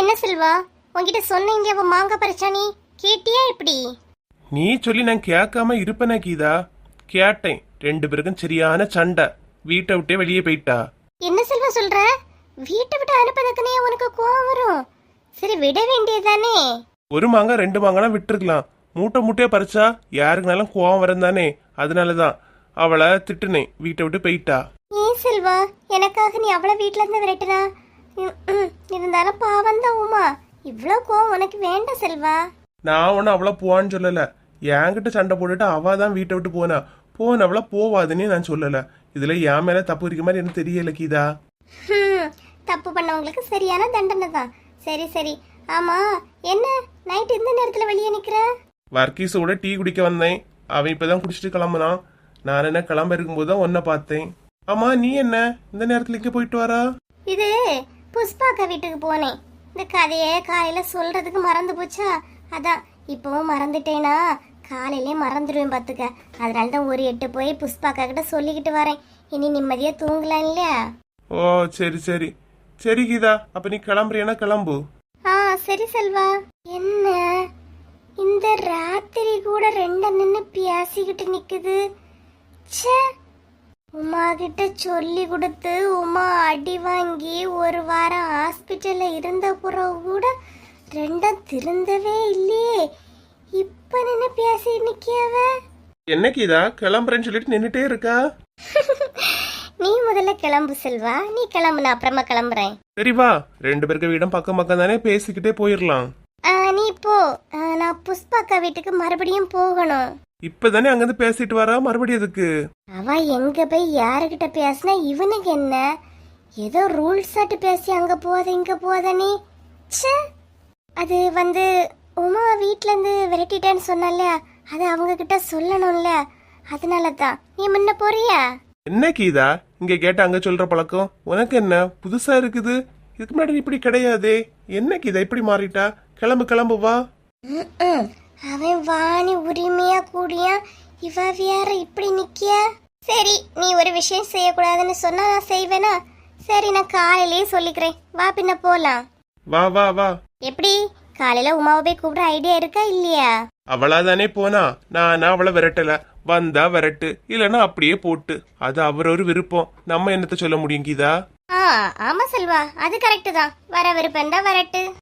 என்ன செல்வா? உன்கிட்ட சொன்னீங்க அவ மாங்காய் பறிச்சானி கேட்டியா இப்படி? நீ சொல்லி நான் கேட்காம இருப்பேனா கீதா. கேட்டேன். ரெண்டு பேருக்கும் சரியான சண்டை. வீட்டை விட்டே வெளியே போயிட்டா. என்ன செல்வா சொல்ற? வீட்டை விட்டு அனுப்பதுக்குனே உனக்கு கோவம் வரும். சரி விட வேண்டியதானே ஒரு மாங்காய் ரெண்டு மாங்காய்லாம் விட்டுருக்கலாம். மூட்டை மூட்டையா பறிச்சா யாருக்குனாலும் கோவம் வரும் தானே? அதனாலதான் அவளை திட்டுனேன். வீட்டை விட்டு போயிட்டா. ஏன் செல்வா? எனக்காக நீ அவளை வீட்ல இருந்து ம், இருந்தாலும் பாவம் தான் உமா. இவ்வளோ கோவம் உனக்கு வேண்டாம் செல்வா. நான் ஒன்னும் அவளை போவான்னு சொல்லல. என்கிட்ட சண்டை போட்டுட்டு அவ தான் வீட்டை விட்டு போனா. போனவள போவாதுன்னே நான் சொல்லல. இதுல என் மேல தப்பு இருக்க மாதிரி எனக்கு தெரியல கீதா. தப்பு பண்ணவங்களுக்கு சரியான தண்டனை தான். சரி சரி. ஆமா என்ன? நைட் இந்த நேரத்துல வெளியே நிக்கிற? வர்க்கீஸோட டீ குடிக்க வந்தேன். அவன் இப்பதான் குடிச்சிட்டு கிளம்புனான். நான் என்ன கிளம்ப இருக்கும்போது தான் உன்னை பார்த்தேன். ஆமா நீ என்ன? இந்த நேரத்துல இங்க போயிட்டு வரா? இது புஷ்பாக்கா வீட்டுக்கு போனேன். இந்த கதையை காலையில சொல்றதுக்கு மறந்து போச்சா? அதான் இப்பவும் மறந்துட்டேனா? காலையிலே மறந்துடுவேன் பார்த்துக்க அதனால தான் ஒரு எட்டு போய் புஷ்பாக்கா கிட்ட சொல்லிக்கிட்டு வரேன். இனி நிம்மதியா தூங்கலாம் இல்லையா? ஓ சரி சரி. சரி கீதா. அப்ப நீ கிளம்புறியனா கிளம்பு. ஆ சரி செல்வா. என்ன? இந்த ராத்திரி கூட ரெண்ட நின்னு பேசிக்கிட்டு நிக்குது. ச்சே உமா கிட்ட சொல்லி கொடுத்து உமா அடி வாங்கி ஒரு வாரம் ஹாஸ்பிட்டல்ல இருந்த பிறகு கூட ரெண்டும் திருந்தவே இல்லையே. இப்ப நின்னு பேசி நிக்கியவ? என்ன கீதா? கிளம்புறேன்னு சொல்லிட்டு நின்னுட்டே இருக்கா? நீ முதல்ல கிளம்பு செல்வா. நீ கிளம்பு நான் அப்புறமா கிளம்புறேன். சரி வா. ரெண்டு பேருக்கு வீடும் பக்கம் பக்கம் தானே பேசிக்கிட்டே போயிடலாம் ஆ, நீ போ. ஆ, நான் புஷ்பாக்கா வீட்டுக்கு மறுபடியும் போகணும். இப்பதானே அங்கிருந்து பேசிட்டு வரா மறுபடியும் எதுக்கு? அவ எங்க போய் யாருகிட்ட பேசினா இவனுக்கு என்ன? ஏதோ ரூல்ஸ் ஆட்டு பேசி அங்க போத இங்க போத நீ. ச்சே! அது வந்து உமா வீட்ல இருந்து விரட்டிட்டேன்னு சொன்னால அது அவங்க கிட்ட சொல்லணும்ல. அதனால தான் நீ முன்ன போறியா? என்ன கீதா? இங்க கேட்ட அங்க சொல்ற பழக்கம்? உனக்கு என்ன? புதுசா இருக்குது? இதுக்கு முன்னாடி இப்படி கிடையாதே. என்ன கீதா? இப்படி மாறிட்டா? கிளம்பு கிளம்பு வா. ம்ம். அவன் வாணி உரிமையா கூடியா? இவ வேற இப்படி நிக்கியா? சரி நீ ஒரு விஷயம் செய்யக்கூடாதுன்னு சொன்னா நான் செய்வேனா? சரி நான் காலையிலேயே சொல்லிக்கிறேன். வா பின்ன போலாம். வா வா வா. எப்படி? காலையில உமாவை போய் கூப்பிட ஐடியா இருக்கா இல்லையா? அவளா தானே போனா? நான் அவளை விரட்டல. வந்தா விரட்டு இல்லைன்னா அப்படியே போட்டு. அது அவரொரு விருப்பம். நம்ம என்னத்த சொல்ல முடியும் கீதா? ஆ ஆமா செல்வா அது கரெக்ட் தான். வர விருப்பம் தான் வரட்டு.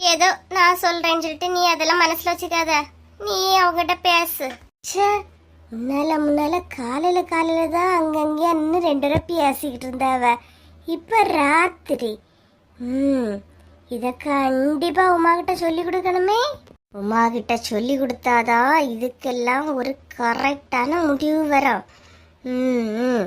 ஏதோ நான் சொல்றேன்னு சொல்லிட்டு நீ அதெல்லாம் மனசுல வச்சுக்காத. நீ அவங்ககிட்ட பேசு. ச்சே முன்னால முன்னால காலையில காலையில தான் அங்கங்கே இன்னும் ரெண்டு பேரும் பேசிக்கிட்டு இருந்தாவ. இப்ப ராத்திரி. ம் இத கண்டிப்பா உமா கிட்ட சொல்லி கொடுக்கணுமே. உமா கிட்ட சொல்லி கொடுத்தாதான் இதுக்கெல்லாம் ஒரு கரெக்டான முடிவு வரும். ம் ம்.